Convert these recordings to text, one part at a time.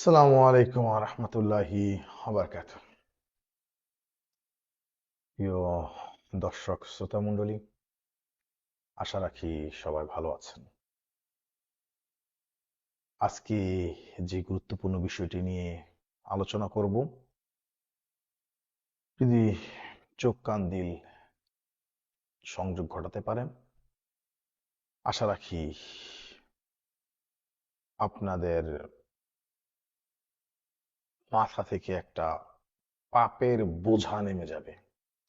আসসালামু আলাইকুম রহমতুল্লাহি বারকাত প্রিয় দর্শক, শ্রোতা মণ্ডলী, আশা রাখি সবাই ভালো আছেন। আজকে যে গুরুত্বপূর্ণ বিষয়টি নিয়ে আলোচনা করব, যদি চোখ, কান, দিল সংযোগ ঘটাতে পারেন, আশা রাখি আপনাদের মাথা থেকে একটা পাপের বোঝা নেমে যাবে।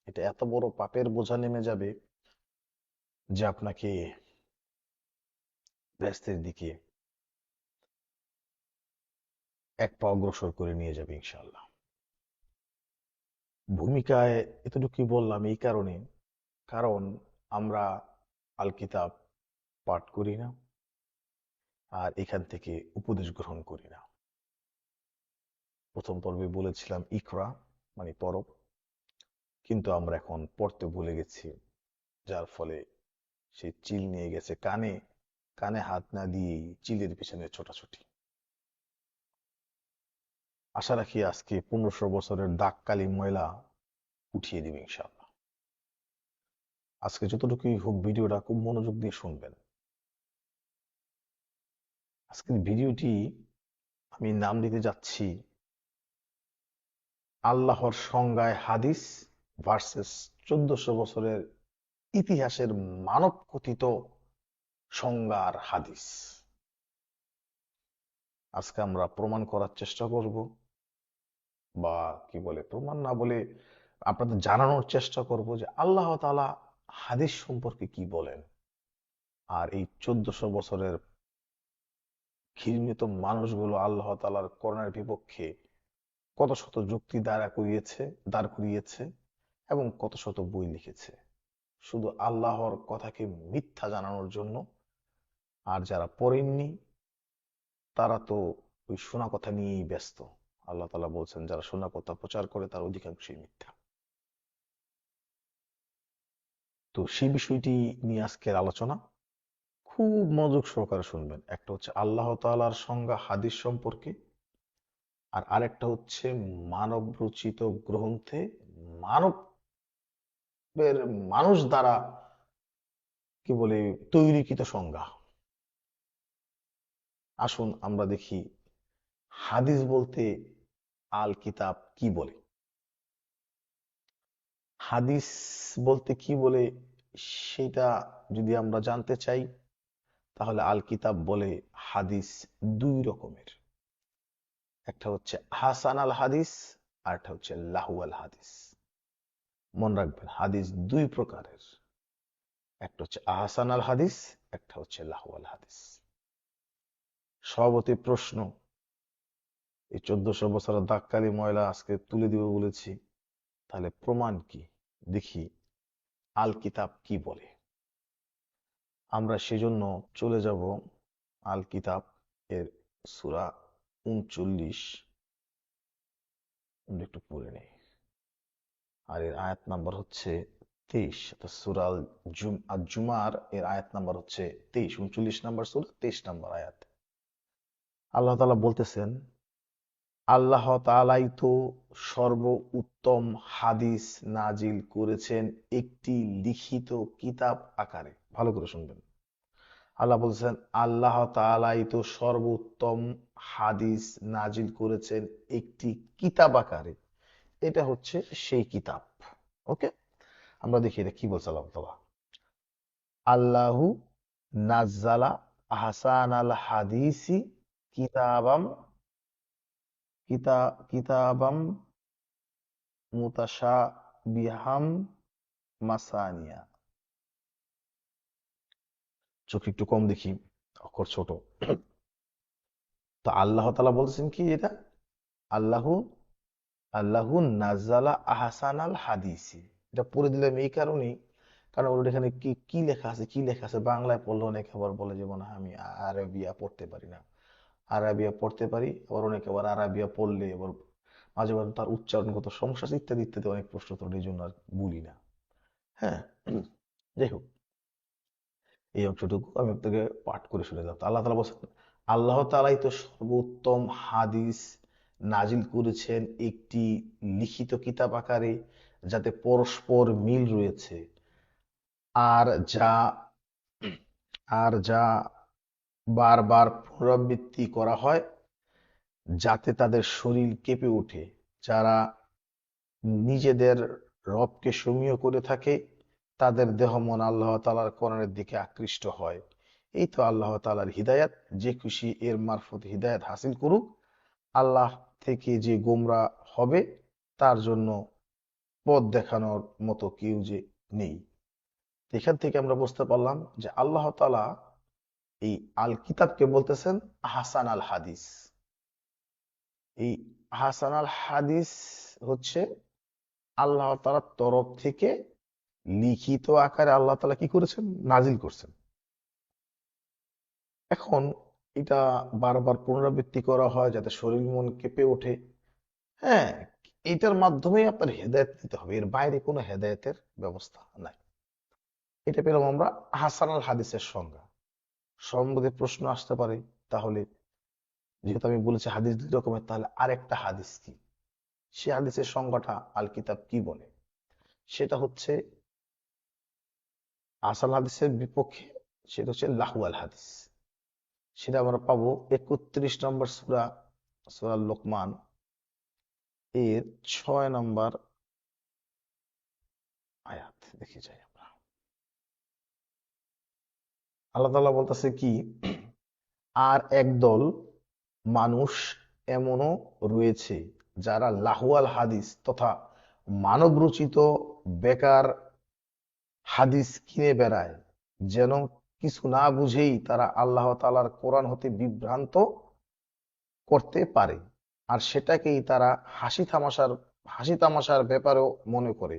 এটা এত বড় পাপের বোঝা নেমে যাবে যে আপনাকে ব্যস্তের দিকে এক পা অগ্রসর করে নিয়ে যাবে ইনশাল্লাহ ভূমিকায় এতটুকুই বললাম? এই কারণে। কারণ আমরা আল কিতাব পাঠ করি না। আর এখান থেকে উপদেশ গ্রহণ করি না। প্রথম পর্বে বলেছিলাম ইকরা মানে পরব। কিন্তু আমরা এখন পড়তে ভুলে গেছি, যার ফলে সে চিল নিয়ে গেছে কানে কানে হাত না দিয়ে চিলের পিছনে ছোটাছুটি। আশা রাখি আজকে পনেরোশো বছরের দাগকালি ময়লা উঠিয়ে দিবে ইনশাআল্লাহ। আজকে যতটুকুই হোক ভিডিওটা খুব মনোযোগ দিয়ে শুনবেন। আজকের ভিডিওটি আমি নাম দিতে যাচ্ছি আল্লাহর সংজ্ঞায় হাদিস ভার্সেস চোদ্দশো বছরের ইতিহাসের মানব কথিত সংজ্ঞার হাদিস। আজকে আমরা প্রমাণ করার চেষ্টা করব বা কি বলে, প্রমাণ না বলে আপনাদের জানানোর চেষ্টা করব যে আল্লাহ তালা হাদিস সম্পর্কে কি বলেন। আর এই চোদ্দশো বছরের ঘৃণিত মানুষগুলো আল্লাহ তালার করোনার বিপক্ষে কত শত যুক্তি দাঁড়া করিয়েছে, দাঁড় করিয়েছে এবং কত শত বই লিখেছে। শুধু আল্লাহর কথাকে মিথ্যা জানানোর জন্য। আর যারা পড়েননি, তারা তো ওই শোনা কথা নিয়েই ব্যস্ত। আল্লাহ তালা বলছেন, যারা শোনা কথা প্রচার করে, তার অধিকাংশই মিথ্যা। তো সেই বিষয়টি নিয়ে আজকের আলোচনা। খুব মনোযোগ সহকারে শুনবেন। একটা হচ্ছে আল্লাহ তালার সংজ্ঞা, হাদিস সম্পর্কে। আর আরেকটা হচ্ছে মানব রচিত গ্রন্থে মানবের মানুষ দ্বারা কি বলে তৈরিকৃত সংজ্ঞা। আসুন আমরা দেখি হাদিস বলতে আল কিতাব কি বলে? হাদিস বলতে কি বলে সেটা যদি আমরা জানতে চাই, তাহলে আল কিতাব বলে হাদিস দুই রকমের। একটা হচ্ছে হাসান আল হাদিস, আর একটা হচ্ছে লাহু আল হাদিস। মনে রাখবেন, হাদিস দুই প্রকারের। একটা হচ্ছে আহসান আল হাদিস, একটা হচ্ছে লাহু আল হাদিস। সভাপতি প্রশ্ন, এই চোদ্দশো বছরের দাগকালি ময়লা আজকে তুলে দিব বলেছি, তাহলে প্রমাণ কি? দেখি, আল কিতাব কি বলে? আমরা সেজন্য চলে যাব আল কিতাব এর সুরা উনচল্লিশ। একটু পড়ে নেই। আর এর আয়াত নাম্বার হচ্ছে তেইশ সুরাল জুম, আর জুমার এর আয়াত নাম্বার হচ্ছে তেইশ, উনচল্লিশ নাম্বার সুরা, তেইশ নাম্বার আয়াত। আল্লাহ তালা বলতেছেন, আল্লাহ তালাই তো সর্ব উত্তম হাদিস নাজিল করেছেন একটি লিখিত কিতাব আকারে। ভালো করে শুনবেন। আল্লাহ বলছেন, আল্লাহ তালাই তো সর্বোত্তম হাদিস নাজিল করেছেন একটি কিতাব আকারে। এটা হচ্ছে সেই কিতাব। ওকে? আমরা দেখি এটা কি বলছে আল্লাহ তালা আল্লাহু নাজ্জালা আহসান আল হাদিসি কিতাবাম কিতা, কিতাবাম মুতাশা বিহাম মাসানিয়া। চোখ একটু কম দেখি, অক্ষর ছোট। তো আল্লাহ তালা বলছেন কি এটা? আল্লাহু আল্লাহু নাজালা আহসান আল হাদিসি। এটা পড়ে দিলাম এই কারণেই, কারণ ওর এখানে কি কি লেখা আছে, কি লেখা আছে? বাংলায় পড়লে অনেক আবার বলে যে, মনে হয় আমি আরবিয়া পড়তে পারি না। আরবিয়া পড়তে পারি, আবার অনেকে আবার আরবিয়া পড়লে আবার মাঝে মাঝে তার উচ্চারণগত সমস্যা ইত্যাদি ইত্যাদি অনেক প্রশ্ন তো এই জন্য আর বলি না। হ্যাঁ? যাই হোক। এই অংশটুকু আমি আপনাকে পাঠ করে শুনে দিলাম আল্লাহ তালা বলছেন, আল্লাহ তালাই তো সর্বোত্তম হাদিস নাজিল করেছেন একটি লিখিত কিতাব আকারে যাতে পরস্পর মিল রয়েছে। আর যা আর যা বারবার পুনরাবৃত্তি করা হয়, যাতে তাদের শরীর কেঁপে ওঠে। যারা নিজেদের রবকে সমীহ করে থাকে তাদের দেহ মন আল্লাহ তালার কোরআনের দিকে আকৃষ্ট হয়। এই তো আল্লাহ তালার হিদায়াত, যে খুশি এর মারফত হিদায়াত হাসিল করুক। আল্লাহ থেকে যে গোমরা হবে, তার জন্য পথ দেখানোর মতো কেউ যে নেই। এখান থেকে আমরা বুঝতে পারলাম যে আল্লাহ তালা এই আল কিতাবকে বলতেছেন হাসান আল হাদিস এই হাসান আল হাদিস হচ্ছে আল্লাহ তালার তরফ থেকে লিখিত আকারে আল্লাহ তালা কি করেছেন? নাজিল করছেন। এখন এটা বারবার পুনরাবৃত্তি করা হয় যাতে শরীর মন কেঁপে ওঠে। হ্যাঁ এটার মাধ্যমে আপনার হেদায়ত দিতে হবে। এর বাইরে কোনো হেদায়তের ব্যবস্থা নাই। এটা পেলাম আমরা হাসান আল হাদিসের সংজ্ঞা। সম্বন্ধে প্রশ্ন আসতে পারে, তাহলে যেহেতু আমি বলেছি হাদিস দুই রকমের, তাহলে আরেকটা হাদিস কি? সে হাদিসের সংজ্ঞাটা আল কিতাব কি বলে? সেটা হচ্ছে আসাল হাদিসের বিপক্ষে সেটা হচ্ছে লাহু আল হাদিস। সেটা আমরা পাবো একত্রিশ নম্বর সুরা সুরা লোকমান। এর ছয় নম্বর আয়াত দেখে যাই আমরা। আল্লাহ তাআলা বলতেছে কি, আর একদল মানুষ এমনও রয়েছে যারা লাহুয়াল হাদিস তথা মানব রচিত বেকার হাদিস কিনে বেড়ায়, যেন কিছু না বুঝেই তারা আল্লাহ তালার কোরআন হতে বিভ্রান্ত করতে পারে। আর সেটাকেই তারা হাসি তামাশার হাসি তামাশার ব্যাপারেও মনে করে।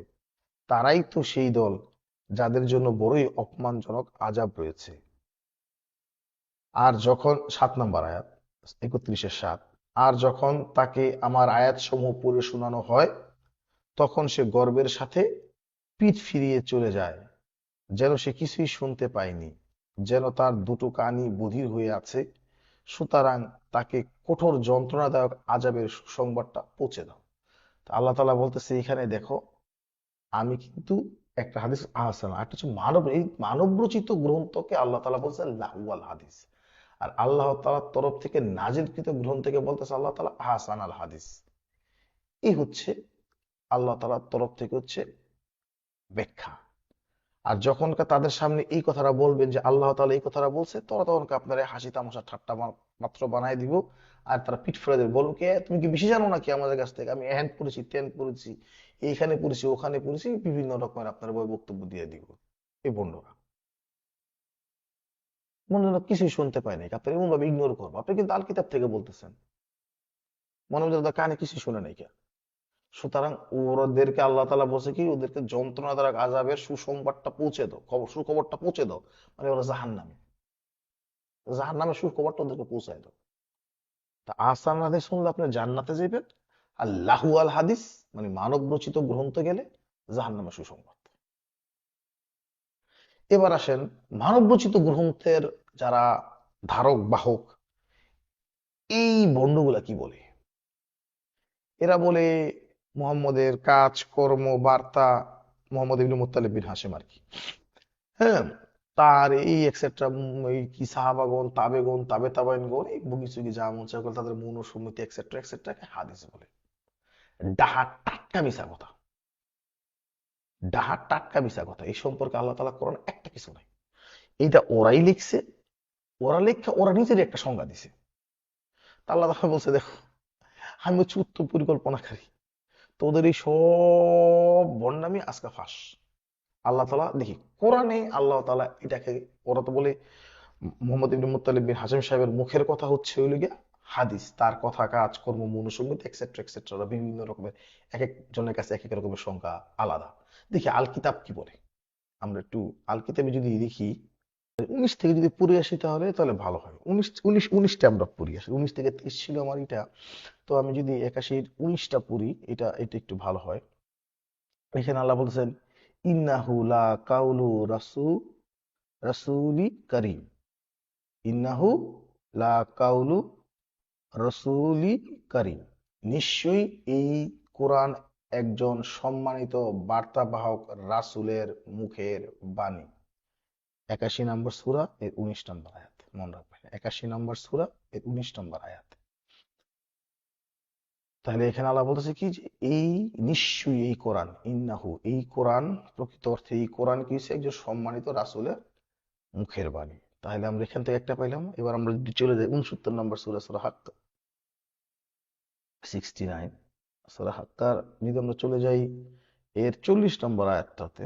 তারাই তো সেই দল যাদের জন্য বড়ই অপমানজনক আজাব রয়েছে। আর যখন সাত নম্বর আয়াত, একত্রিশের সাত, আর যখন তাকে আমার আয়াত সমূহ পড়ে শোনানো হয়, তখন সে গর্বের সাথে পিঠ ফিরিয়ে চলে যায়, যেন সে কিছুই শুনতে পায়নি, যেন তার দুটো কানই বধির হয়ে আছে। সুতরাং তাকে কঠোর যন্ত্রণাদায়ক আজাবের সংবাদটা পৌঁছে দাও। আল্লাহ তালা বলতেছে এখানে দেখো, আমি কিন্তু একটা হাদিস আহসান একটা হচ্ছে মানব, এই মানব রচিত গ্রন্থকে আল্লাহ তালা বলছে লাহুয়াল হাদিস। আর আল্লাহ তালার তরফ থেকে নাজিলকৃত গ্রন্থকে বলতেছে আল্লাহ তালা আহসান আল হাদিস। এই হচ্ছে আল্লাহ তালার তরফ থেকে হচ্ছে ব্যাখ্যা। আর যখন তাদের সামনে এই কথাটা বলবেন যে আল্লাহ তালা এই কথাটা বলছে, তোরা তখন আপনারা হাসি তামাশা ঠাট্টা মাত্র বানাই দিব আর তারা পিঠ ফেলে দেবে। বলব কে তুমি কি বেশি জানো নাকি আমাদের কাছ থেকে? আমি হ্যান পড়েছি টেন পড়েছি, এইখানে পড়েছি, ওখানে পড়েছি, বিভিন্ন রকমের আপনার বই বক্তব্য দিয়ে দিব। এই বন্ধুরা। মনে হলো কিছুই শুনতে পায় নাই। আপনার এমন ভাবে ইগনোর করব। আপনি কিন্তু আল কিতাব থেকে বলতেছেন। মনে হচ্ছে কানে কিছু শুনে নাই কে সুতরাং ওদেরকে আল্লাহ তালা বলছে কি? ওদেরকে যন্ত্রণা দ্বারা আজাবের সুসংবাদটা পৌঁছে দাও। খবর, সুখবরটা পৌঁছে দাও। মানে ওরা জাহান নামে জাহান নামে সুখবরটা ওদেরকে পৌঁছায় দাও। তা আসান হাদিস শুনলে আপনি জান্নাতে যাবেন আর লাহু আল হাদিস মানে মানব রচিত গ্রন্থ গেলে জাহান নামে সুসংবাদ। এবার আসেন, মানব রচিত গ্রন্থের যারা ধারক, বাহক, এই বন্ডগুলা কি বলে? এরা বলে মোহাম্মদের কাজ, কর্ম, বার্তা মোহাম্মদ ইবনে মুত্তালিব বিন হাসিম আর কি। হ্যাঁ তার এই এক্সেট্রা এই কি সাহাবাগণ, তাবেগণ তাবে তাবাইনগণ এই বুগি সুগি যা মন চায় তাদের মৌন সমিতি এক্সেট্রা এক্সেট্রাকে হাদিস বলে। ডাহা টাটকা মিশা কথা। ডাহা টাটকা মিশা কথা। এই সম্পর্কে আল্লাহ তালা কোরআন একটা কিছু নাই। এইটা ওরাই লিখছে, ওরা লেখা, ওরা নিজেরই একটা সংজ্ঞা দিছে। তা আল্লাহ তালা বলছে, দেখো, আমি হচ্ছে উত্তম পরিকল্পনাকারী। তোদের এই সব বন্যামি আজকে ফাঁস। আল্লাহ তালা দেখি, কোরআনে আল্লাহ তালা এটাকে, ওরা তো বলে, মোহাম্মদ ইবনে মুত্তালিব বিন হাসিম সাহেবের মুখের কথা হচ্ছে ওই গিয়া হাদিস, তার কথা, কাজ, কর্ম মনুসঙ্গীত এক্সেট্রা এক্সেট্রা বিভিন্ন রকমের, এক এক জনের কাছে এক এক রকমের সংখ্যা আলাদা। দেখি, আল কিতাব কি বলে? আমরা একটু, আল কিতাবে যদি দেখি উনিশ থেকে যদি পড়ে আসি তাহলে তাহলে ভালো হয়। উনিশ উনিশ, উনিশটা আমরা পড়ি আসি উনিশ থেকে তেইশ ছিল আমার এটা। তো আমি যদি একাশির উনিশটা পড়ি, এটা এটা একটু ভালো হয়। এখানে আল্লাহ বলছেন, ইন্নাহু লা কাউলু রাসু, রাসুলি করিম। ইন্নাহু লা কাউলু রসুলি কারিম। নিশ্চয়ই এই কোরআন একজন সম্মানিত বার্তাবাহক রাসূলের মুখের বাণী। একাশি নম্বর সূরা, এর উনিশ নম্বর আয়াত। মনে রাখবেন, একাশি নম্বর সূরা, এর উনিশ নম্বর আয়াত। তাহলে এখানে আল্লাহ বলতেছে কি যে, এই নিশ্চয়ই এই কোরআন, ইন্নাহু, এই কোরআন, প্রকৃত অর্থে এই কোরআন কি একজন সম্মানিত রাসূলের মুখের বাণী। তাহলে আমরা এখান থেকে একটা পাইলাম, এবার আমরা যদি চলে যাই উনসত্তর নম্বর সুরা, সূরা হাক্কা সিক্সটি নাইন সূরা হাক্কার, যদি আমরা চলে যাই এর চল্লিশ নম্বর আয়াতটাতে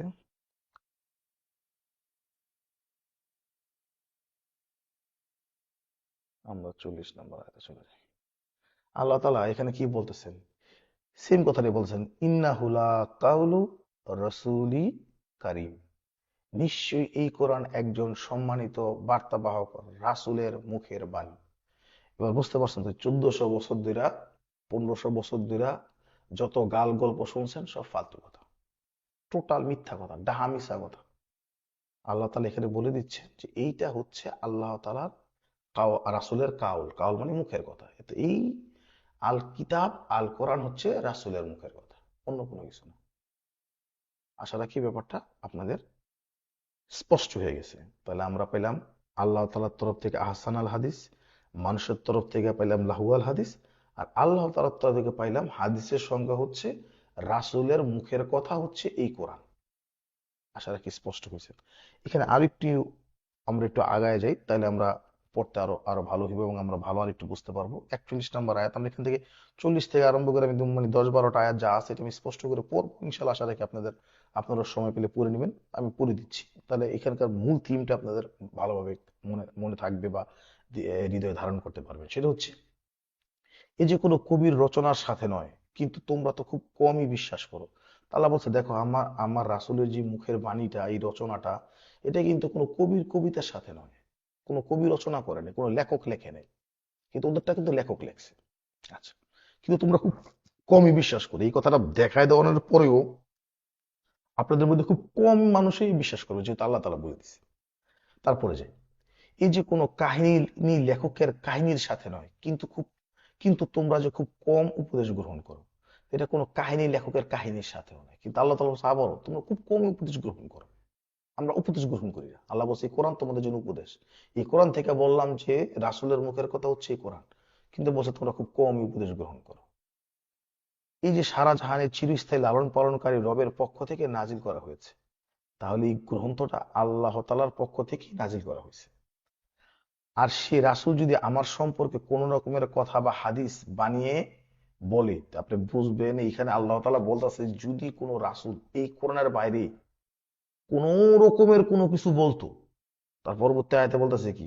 আমরা চল্লিশ নম্বর আয়াতে চলে যাই। আল্লাহ তাআলা এখানে কি বলতেছেন? সেম কথাটাই বলছেন ইন্নাহুলা কাউলু রসুলি কারিম। নিশ্চয়ই এই কোরআন একজন সম্মানিত বার্তাবাহক রাসূলের মুখের বাণী। এবার বুঝতে পারছেন তো, চোদ্দশো বছর ধরে পনেরোশো বছর ধরে যত গাল গল্প শুনছেন, সব ফালতু কথা। টোটাল মিথ্যা কথা ডাহা মিশা কথা। আল্লাহ তালা এখানে বলে দিচ্ছেন যে, এইটা হচ্ছে আল্লাহ তালার রাসূলের কাউল কাউল মানে মুখের কথা। এই আল কিতাব আল কোরআন হচ্ছে রাসূলের মুখের কথা, অন্য কোনো কিছু না। আশা রাখি ব্যাপারটা আপনাদের স্পষ্ট হয়ে গেছে। তাহলে আমরা পেলাম আল্লাহ তালার তরফ থেকে আহসান আল হাদিস মানুষের তরফ থেকে পাইলাম লাহু আল হাদিস আর আল্লাহ তালার তরফ থেকে পাইলাম হাদিসের সংজ্ঞা হচ্ছে রাসূলের মুখের কথা হচ্ছে এই কোরআন। আশা রাখি স্পষ্ট হয়েছে। এখানে আরেকটি আমরা একটু আগায় যাই, তাহলে আমরা পড়তে আরও আরও ভালো হবে এবং আমরা ভালো আর একটু বুঝতে পারব। একচল্লিশ নাম্বার আয়াত, আমরা এখান থেকে চল্লিশ থেকে আরম্ভ করে আমি মানে দশ বারোটা আয়াত যা আছে এটা আমি স্পষ্ট করে পড়ব, ইনশাল্লাহ আশা রাখি আপনাদের, আপনারা সময় পেলে পড়ে নেবেন। আমি পড়ে দিচ্ছি। তাহলে এখানকার মূল থিমটা আপনাদের ভালোভাবে মনে মনে থাকবে বা হৃদয়ে ধারণ করতে পারবেন। সেটা হচ্ছে, এই যে কোনো কবির রচনার সাথে নয়, কিন্তু তোমরা তো খুব কমই বিশ্বাস করো। আল্লাহ বলছে, দেখো, আমার আমার রাসুলের যে মুখের বাণীটা, এই রচনাটা, এটা কিন্তু কোনো কবির কবিতার সাথে নয়। কোনো কবি রচনা করেনি কোনো লেখক লেখে নেই। কিন্তু ওদেরটা কিন্তু লেখক লেখছে। আচ্ছা কিন্তু তোমরা খুব কমই বিশ্বাস করো। এই কথাটা দেখায় দেওয়ানোর পরেও আপনাদের মধ্যে খুব কম মানুষই বিশ্বাস করবে, যেহেতু আল্লাহ তালা বলে দিছে তারপরে যাই। এই যে কোনো কাহিনী লেখকের কাহিনীর সাথে নয়, কিন্তু খুব, কিন্তু তোমরা যে খুব কম উপদেশ গ্রহণ করো, এটা কোনো কাহিনী লেখকের কাহিনীর সাথেও নয়। কিন্তু আল্লাহ তালা আবারও তোমরা খুব কম উপদেশ গ্রহণ করো। আমরা উপদেশ গ্রহণ করি না। আল্লাহ বলছে, এই কোরআন তোমাদের জন্য উপদেশ। এই কোরআন থেকে বললাম যে, রাসূলের মুখের কথা হচ্ছে এই কোরআন। কিন্তু বলছে, তোমরা খুব কম উপদেশ গ্রহণ করো। এই যে সারা জাহানের চিরস্থায়ী লালন পালনকারী রবের পক্ষ থেকে নাজিল করা হয়েছে, তাহলে এই গ্রন্থটা আল্লাহ তালার পক্ষ থেকেই নাজিল করা হয়েছে। আর সে রাসূল যদি আমার সম্পর্কে কোন রকমের কথা বা হাদিস বানিয়ে বলে, আপনি বুঝবেন এখানে আল্লাহ তালা বলতেছে, যদি কোনো রাসূল এই কোরআনের বাইরে কোন রকমের কোনো কিছু বলতো। তার পরবর্তী আয়াতে বলতেছে কি,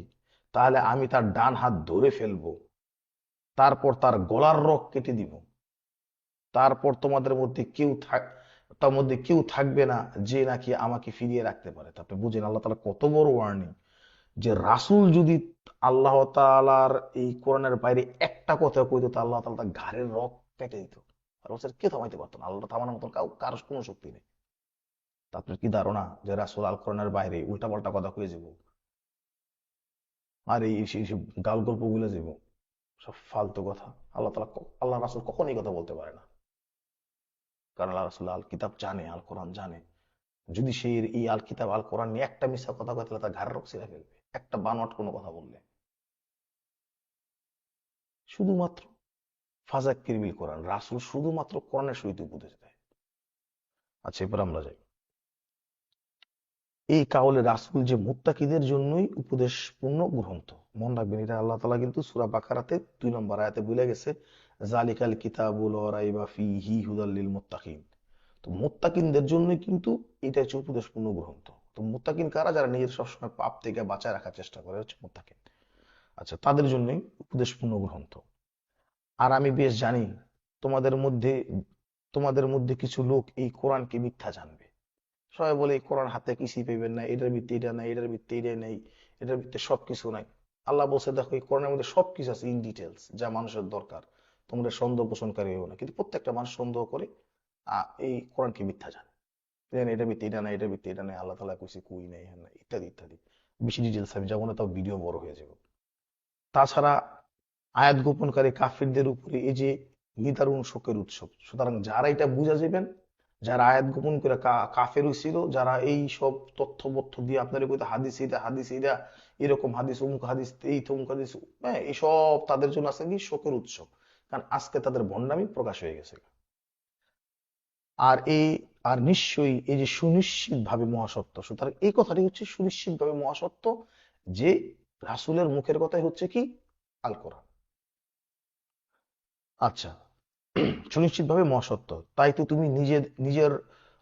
তাহলে আমি তার ডান হাত ধরে ফেলব, তারপর তার গলার রগ কেটে দিব, তারপর তোমাদের মধ্যে কেউ থাক তার মধ্যে কেউ থাকবে না যে নাকি আমাকে ফিরিয়ে রাখতে পারে। তা আপনি বুঝেন আল্লাহ তালা কত বড় ওয়ার্নিং যে রাসূল যদি আল্লাহ তালার এই কোরআনের বাইরে একটা কথা কইতো, তা আল্লাহ তালা তার ঘাড়ের রগ কেটে দিত। আর কে থামাইতে পারতো না? আল্লাহ থামানোর মতন কার কোনো শক্তি নেই। আপনার কি ধারণা যে রাসুল আল কোরআনের বাইরে উল্টা পাল্টা কথা কয়ে যাব? আর এই গাল গল্পগুলো যাব? সব ফালতু কথা। আল্লাহ তালা আল্লাহ রাসুল কখনই কথা বলতে পারে না। কারণ আল্লাহ রাসূল আল কিতাব জানে আল কোরআন জানে। যদি সে এই আল কিতাব আল কোরআন নিয়ে একটা মিথ্যা কথা কয়, তাহলে তার রগ ছিঁড়ে ফেলবে। একটা বানোয়াট কোনো কথা বললে। শুধুমাত্র ফাজাক বিল কোরআন। রাসুল শুধুমাত্র কোরআনের সহিত উপদেশ দেয়। আচ্ছা এবার আমরা যাই। এই কাউলে রাসূল যে মুত্তাকিদের জন্যই উপদেশপূর্ণ গ্রন্থ। মনে রাখবেন, এটা আল্লাহ তাআলা কিন্তু সূরা বাকারাতে দুই নম্বর আয়াতে বলে গেছে জালিকাল কিতাবুল রাইবা ফিহি হুদাল লিল মুত্তাকিন। তো কিন্তু এটা হচ্ছে গ্রন্থ। তো কারা? যারা নিজের সবসময় পাপ থেকে বাঁচায় রাখার চেষ্টা করে, হচ্ছে আচ্ছা তাদের জন্যই উপদেশপূর্ণ গ্রন্থ। আর আমি বেশ জানি, তোমাদের মধ্যে তোমাদের মধ্যে কিছু লোক এই কোরআনকে মিথ্যা জানবে। সবাই বলে কোরআন হাতে কিছুই পাইবেন না, এটার ভিত্তি এটা নাই, এটার ভিত্তি এটা নেই, এটার ভিত্তি সবকিছু নাই। আল্লাহ বলছে, দেখো, এই কোরআনের মধ্যে সবকিছু আছে ইন ডিটেলস যা মানুষের দরকার। তোমরা সন্দেহ পোষণকারী হও না, কিন্তু প্রত্যেকটা মানুষ সন্দেহ করে এই কোরআনকে মিথ্যা জানে। জানেন এটা ভিত্তি, এটা নাই এটার ভিত্তি, এটা নাই, আল্লাহ তালা কইছে, কুই নাই হ্যাঁ ইত্যাদি ইত্যাদি। বেশি ডিটেলস আমি যাব না, তাও ভিডিও বড় হয়ে যাবে। তাছাড়া আয়াত গোপনকারী কাফিরদের উপরে এই যে নিদারুণ শোকের উৎসব, সুতরাং যারা এটা বুঝা যাবেন যারা আয়াত গোপন করে কা- কাফের হইছিল, যারা এই সব তথ্য বথ্য দিয়ে আপনার কইতে হাদিস এটা হাদিস এটা এরকম হাদিস, অমুক হাদিস, এই তমুক হাদিস হ্যাঁ এইসব তাদের জন্য আছে কি? শোকের উৎসব কারণ আজকে তাদের ভণ্ডামি প্রকাশ হয়ে গেছে। আর এই, আর নিশ্চয়ই এই যে সুনিশ্চিত ভাবে মহাসত্য, সুতরাং এই কথাটি হচ্ছে সুনিশ্চিত ভাবে মহাসত্য যে রাসূলের মুখের কথাই হচ্ছে কি? আল কোরআন আচ্ছা সুনিশ্চিতভাবে মহাসত্য। তাই তো তুমি নিজের নিজের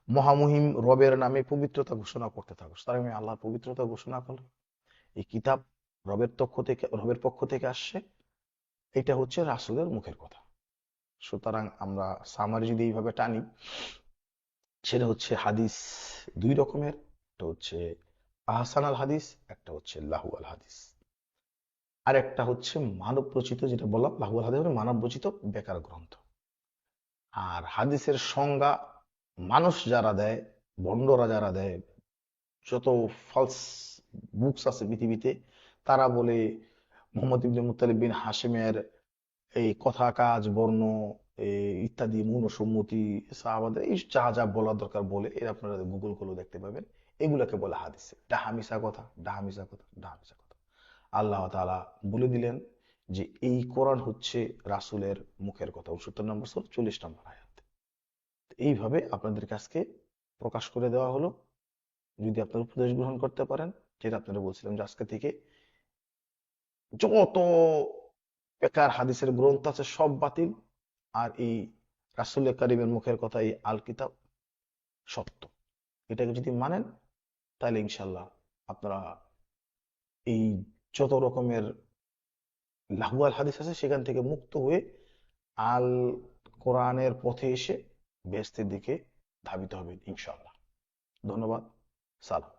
মহামহিম রবের নামে পবিত্রতা ঘোষণা করতে থাকো। তার আমি আল্লাহর পবিত্রতা ঘোষণা করলাম। এই কিতাব রবের পক্ষ থেকে, রবের পক্ষ থেকে আসছে। এটা হচ্ছে রাসূলের মুখের কথা। সুতরাং আমরা সামারি যদি এইভাবে টানি, সেটা হচ্ছে হাদিস দুই রকমের। একটা হচ্ছে আহসান আল হাদিস, একটা হচ্ছে লাহু আল হাদিস। আর একটা হচ্ছে মানব রচিত যেটা বললাম লাহু আল হাদিস মানে মানব রচিত বেকার গ্রন্থ। আর হাদিসের সংজ্ঞা মানুষ যারা দেয়, বন্ডরা যারা দেয়, যত ফলস বুকস আছে পৃথিবীতে, তারা বলে মোহাম্মদ ইবনে মুত্তালিব বিন হাশিমের এই কথা, কাজ, বর্ণ ইত্যাদি, মৌনসম্মতি, সাহাবাদের এই যা যা বলার দরকার বলে, এর আপনারা গুগল করলেও দেখতে পাবেন। এগুলাকে বলে হাদিসে। ডাহামিসা কথা ডাহামিসা কথা ডাহামিসা কথা। আল্লাহ তাআলা বলে দিলেন যে এই কোরআন হচ্ছে রাসূলের মুখের কথা। উনসত্তর নম্বর সুরা, চল্লিশ নম্বর আয়াত। এইভাবে আপনাদের কাছকে প্রকাশ করে দেওয়া হলো। যদি আপনার উপদেশ গ্রহণ করতে পারেন, যেটা আপনারা বলছিলাম যে আজকে থেকে যত বেকার হাদিসের গ্রন্থ আছে সব বাতিল, আর এই রাসূল কারিমের মুখের কথা, এই আল কিতাব সত্য। এটাকে যদি মানেন, তাহলে ইনশাল্লাহ আপনারা এই যত রকমের লাহু আল হাদিস আছে, সেখান থেকে মুক্ত হয়ে আল কোরআনের পথে এসে বেস্তের দিকে ধাবিত হবে ইনশাল্লাহ ধন্যবাদ। সালাম।